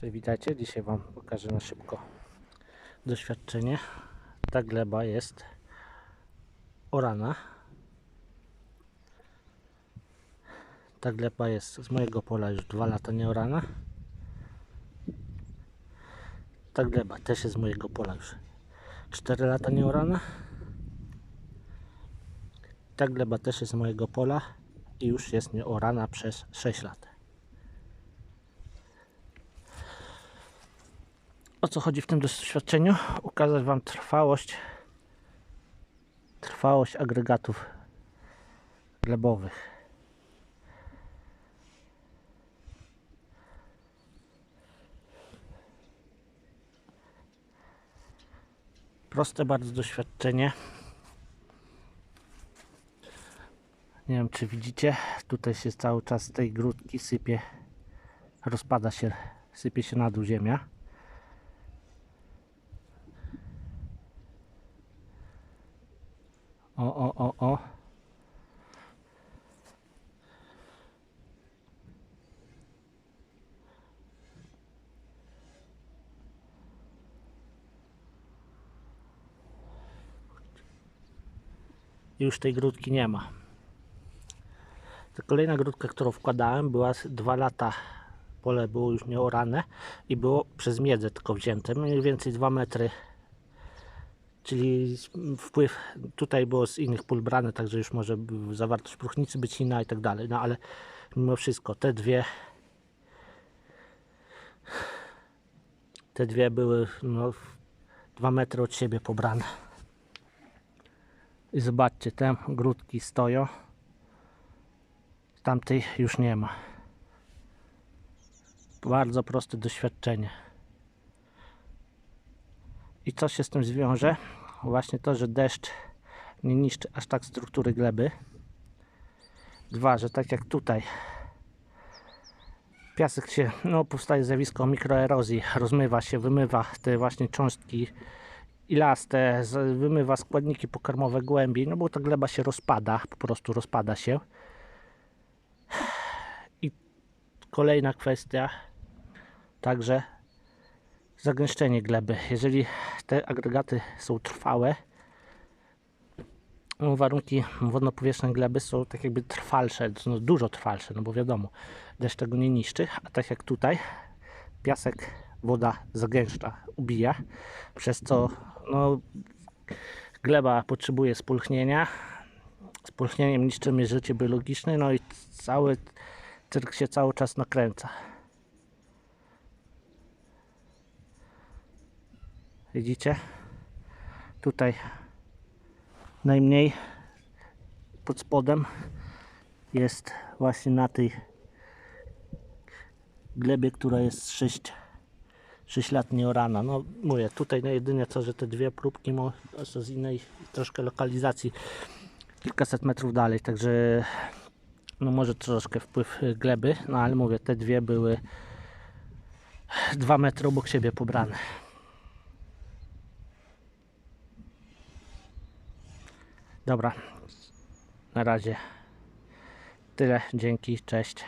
Cześć, witajcie. Dzisiaj Wam pokażę na szybko doświadczenie. Ta gleba jest orana. Ta gleba jest z mojego pola już dwa lata nie orana. Ta gleba też jest z mojego pola już 4 lata nie orana. Ta gleba też jest z mojego pola i już jest nieorana przez 6 lat. O co chodzi w tym doświadczeniu? Ukazać Wam trwałość trwałość agregatów glebowych. Proste bardzo doświadczenie. Nie wiem czy widzicie, tutaj się cały czas z tej grudki sypie, rozpada się, sypie się na dół ziemia. O, o, o, o. Już tej grudki nie ma. Ta kolejna grudka, którą wkładałem, była dwa lata. Pole było już nieorane i było przez miedzę tylko wzięte. Mniej więcej 2 metry czyli wpływ tutaj było z innych pól brane, także już może zawartość próchnicy być inna i tak dalej, no ale mimo wszystko te dwie te dwie były no, 2 metry od siebie pobrane. I zobaczcie, te grudki stoją. Tamtej już nie ma. Bardzo proste doświadczenie i co się z tym zwiąże? Właśnie to, że deszcz nie niszczy aż tak struktury gleby. Dwa, że tak jak tutaj piasek się, no powstaje zjawisko mikroerozji, rozmywa się, wymywa te właśnie cząstki ilaste, wymywa składniki pokarmowe głębiej, no bo ta gleba się rozpada, po prostu rozpada się. I kolejna kwestia, także zagęszczenie gleby. Jeżeli te agregaty są trwałe, no, warunki wodno-powietrzne gleby są tak jakby trwalsze, no dużo trwalsze, no bo wiadomo, deszcz tego nie niszczy, a tak jak tutaj, piasek, woda zagęszcza, ubija, przez co no, gleba potrzebuje spulchnienia, spulchnieniem niszczymy życie biologiczne, no i cały cyrk się cały czas nakręca. Widzicie? Tutaj najmniej pod spodem jest właśnie na tej glebie, która jest 6, 6 lat nieorana. No mówię, tutaj no jedynie co, że te dwie próbki są z innej troszkę lokalizacji kilkaset metrów dalej, także no może troszkę wpływ gleby, no ale mówię, te dwie były 2 metry obok siebie pobrane. Dobra, na razie tyle. Dzięki, cześć.